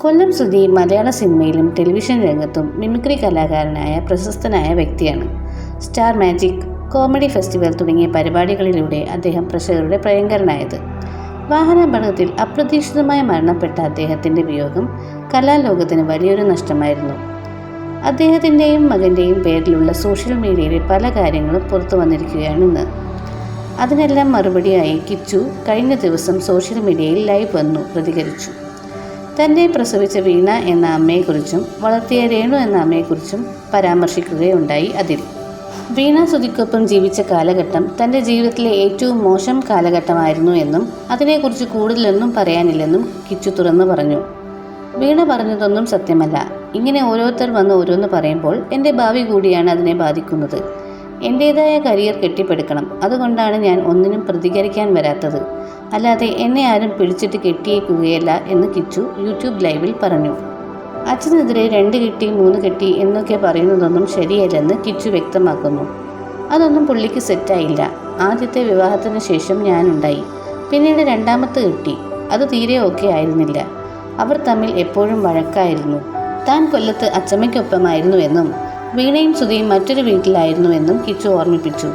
കൊല്ലം സുധി മലയാള സിനിമയിലും ടെലിവിഷൻ രംഗത്തും മിമിക്രി കലാകാരനായ പ്രശസ്തനായ വ്യക്തിയാണ്. സ്റ്റാർ മാജിക് കോമഡി ഫെസ്റ്റിവൽ തുടങ്ങിയ പരിപാടികളിലൂടെ അദ്ദേഹം പ്രേക്ഷകരുടെ പ്രിയങ്കരനായത്. വാഹനാപകടത്തിൽ അപ്രതീക്ഷിതമായി മരണപ്പെട്ട അദ്ദേഹത്തിന്റെ വിയോഗം കലാലോകത്തിന് വലിയൊരു നഷ്ടമായിരുന്നു. അദ്ദേഹത്തിന്റെയും മകന്റെയും പേരിലുള്ള സോഷ്യൽ മീഡിയയിലെ പല കാര്യങ്ങളും പുറത്തു വന്നിരിക്കുകയാണ് ഇന്ന്. അതിനെല്ലാം മറുപടിയായി കിച്ചു കഴിഞ്ഞ ദിവസം സോഷ്യൽ മീഡിയയിൽ ലൈവ് വന്നു പ്രതികരിച്ചു. തന്നെ പ്രസവിച്ച വീണ എന്ന അമ്മയെക്കുറിച്ചും വളർത്തിയ രേണു എന്ന അമ്മയെക്കുറിച്ചും പരാമർശിക്കുകയുണ്ടായി അതിൽ. വീണ സുതിക്കൊപ്പം ജീവിച്ച കാലഘട്ടം തന്റെ ജീവിതത്തിലെ ഏറ്റവും മോശം കാലഘട്ടമായിരുന്നു എന്നും അതിനെക്കുറിച്ച് കൂടുതലൊന്നും പറയാനില്ലെന്നും കിച്ചു തുറന്നു പറഞ്ഞു. വീണ പറഞ്ഞതൊന്നും സത്യമല്ല. ഇങ്ങനെ ഓരോരുത്തർ വന്ന് ഓരോന്ന് പറയുമ്പോൾ എന്റെ ഭാവി കൂടിയാണ് അതിനെ ബാധിക്കുന്നത്. എന്റേതായ കരിയർ കെട്ടിപ്പടുക്കണം. അതുകൊണ്ടാണ് ഞാൻ ഒന്നിനും പ്രതികരിക്കാൻ വരാത്തത്. അല്ലാതെ എന്നെ ആരും പിടിച്ചിട്ട് കെട്ടിയേക്കുകയല്ല എന്ന് കിച്ചു യൂട്യൂബ് ലൈവിൽ പറഞ്ഞു. അച്ഛനെതിരെ രണ്ട് കെട്ടി മൂന്ന് കെട്ടി എന്നൊക്കെ പറയുന്നതൊന്നും ശരിയല്ലെന്ന് കിച്ചു വ്യക്തമാക്കുന്നു. അതൊന്നും പുള്ളിക്ക് സെറ്റായില്ല. ആദ്യത്തെ വിവാഹത്തിന് ശേഷം ഞാനുണ്ടായി. പിന്നീട് രണ്ടാമത്തെ കെട്ടി. അത് തീരെ ഓക്കെ ആയിരുന്നില്ല. അവർ തമ്മിൽ എപ്പോഴും വഴക്കായിരുന്നു. താൻ കൊല്ലത്ത് അച്ചമ്മയ്ക്കൊപ്പമായിരുന്നു എന്നും വീണയും സുധിയും മറ്റൊരു വീട്ടിലായിരുന്നുവെന്നും കിച്ചു ഓർമ്മിപ്പിച്ചു.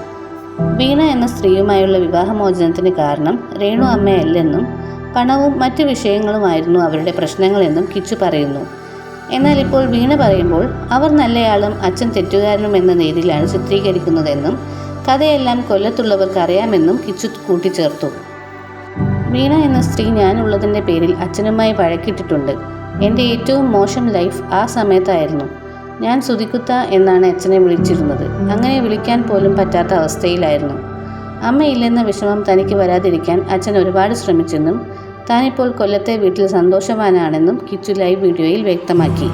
വീണ എന്ന സ്ത്രീയുമായുള്ള വിവാഹമോചനത്തിന് കാരണം രേണു അമ്മയല്ലെന്നും പണവും മറ്റു വിഷയങ്ങളുമായിരുന്നു അവരുടെ പ്രശ്നങ്ങളെന്നും കിച്ചു പറയുന്നു. എന്നാൽ ഇപ്പോൾ വീണ പറയുമ്പോൾ അവർ നല്ലയാളും അച്ഛൻ തെറ്റുകാരനും എന്ന രീതിയിലാണ് ചിത്രീകരിക്കുന്നതെന്നും കഥയെല്ലാം കൊല്ലത്തുള്ളവർക്ക് അറിയാമെന്നും കിച്ചു കൂട്ടിച്ചേർത്തു. വീണ എന്ന സ്ത്രീ ഞാനുള്ളതിന്റെ പേരിൽ അച്ഛനുമായി വഴക്കിട്ടിട്ടുണ്ട്. എന്റെ ഏറ്റവും മോശം ലൈഫ് ആ സമയത്തായിരുന്നു. ഞാൻ സുതിക്കുത്ത എന്നാണ് അച്ഛനെ വിളിച്ചിരുന്നത്. അങ്ങനെ വിളിക്കാൻ പോലും പറ്റാത്ത അവസ്ഥയിലായിരുന്നു. അമ്മയില്ലെന്ന വിഷമം തനിക്ക് വരാതിരിക്കാൻ അച്ഛൻ ഒരുപാട് ശ്രമിച്ചെന്നും താനിപ്പോൾ കൊല്ലത്തെ വീട്ടിൽ സന്തോഷവാനാണെന്നും കിച്ചു ലൈവ് വീഡിയോയിൽ വ്യക്തമാക്കി.